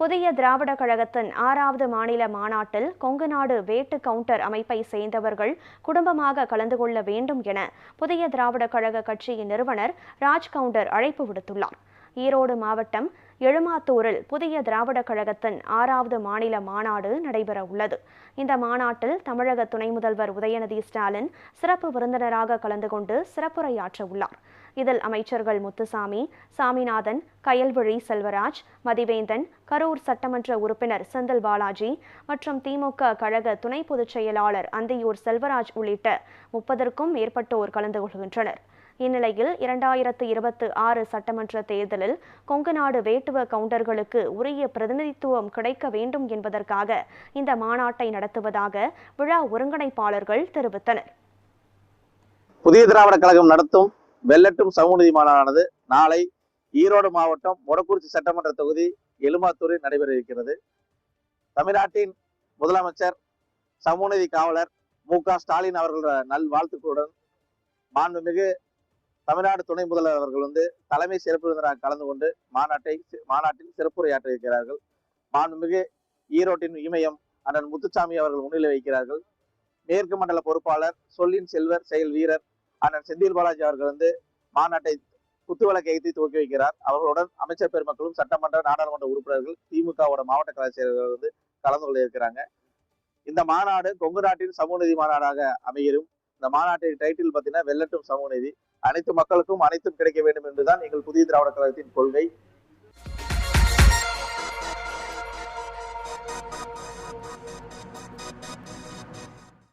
புதிய திராவிட கழகத்தின் ஆறாவது மாநில மாநாட்டில் கொங்கு நாடு வேட்டு கவுண்டர் அமைப்பை சேர்ந்தவர்கள் குடும்பமாக கலந்து கொள்ள வேண்டும் என புதிய திராவிட கழக கட்சியின் நிறுவனர் ராஜ் கவுண்டர் அழைப்பு விடுத்துள்ளார். ஈரோடு மாவட்டம் எழுமாத்தூரில் புதிய திராவிட கழகத்தின் ஆறாவது மாநில மாநாடு நடைபெற உள்ளது இந்த மாநாட்டில் தமிழக துணை முதல்வர் உதயநிதி ஸ்டாலின் சிறப்பு விருந்தினராக கலந்து கொண்டு சிறப்புரையாற்ற உள்ளார் இதில் அமைச்சர்கள் முத்துசாமி சாமிநாதன் கயல்விழி செல்வராஜ் மதிவேந்தன் கரூர் சட்டமன்ற உறுப்பினர் செந்தில் பாலாஜி மற்றும் திமுக கழக துணை பொதுச் செயலாளர் அந்தியூர் செல்வராஜ் உள்ளிட்ட முப்பதற்கும் மேற்பட்டோர் கலந்து கொள்கின்றனர். இந்நிலையில் இரண்டாயிரத்து இருபத்தி ஆறு சட்டமன்ற தேர்தலில் கொங்கு நாடு வேட்டுவ கவுண்டர்களுக்கு உரிய பிரதிநிதித்துவம் கிடைக்க வேண்டும் என்பதற்காக இந்த மாநாட்டை நடத்துவதாக விழா ஒருங்கிணைப்பாளர்கள் தெரிவித்தனர். புதிய திராவிட கழகம் நடத்தும் வெள்ளட்டும் சமூகநீதி மாநாடானது நாளை ஈரோடு மாவட்டம் மொடக்குறிச்சி சட்டமன்ற தொகுதி எலுமாத்தூரில் நடைபெற இருக்கிறது. தமிழ்நாட்டின் முதலமைச்சர் சமூகநீதி காவலர் மு க ஸ்டாலின் அவர்களோட நல் வாழ்த்துக்களுடன் மாண்புமிகு தமிழ்நாடு துணை முதல்வர் அவர்கள் வந்து தலைமை சிறப்பு விருந்தினராக கலந்து கொண்டு மாநாட்டை மாநாட்டில் சிறப்புரையாற்ற இருக்கிறார்கள். மாண்புமிகு ஈரோட்டின் இமயம் அண்ணன் முத்துசாமி அவர்கள் முன்னிலை வைக்கிறார்கள் மேற்கு மண்டல பொறுப்பாளர் சொல்லின் செல்வர் செயல் வீரர் அண்ணன் செந்தில் பாலாஜி அவர்கள் வந்து மாநாட்டை குத்துவிளக்கு ஏற்றி துவக்கி வைக்கிறார். அவர்களுடன் அமைச்சர் பெருமக்களும் சட்டமன்ற நாடாளுமன்ற உறுப்பினர்கள் திமுகவோட மாவட்ட கழக செயலர்கள் வந்து கலந்து கொள்ள இருக்கிறாங்க. இந்த மாநாடு கொங்கு நாட்டின் சமூக நீதி மாநாடாக அமையும் இந்த மாநாட்டின் டைட்டில் பார்த்தீங்கன்னா வெள்ளட்டும் சமூக நீதி. அனைத்து மக்களுக்கும் அனைத்தும் கிடைக்க வேண்டும் என்றுதான் எங்கள் புதிய திராவிட கழகத்தின் கொள்கை.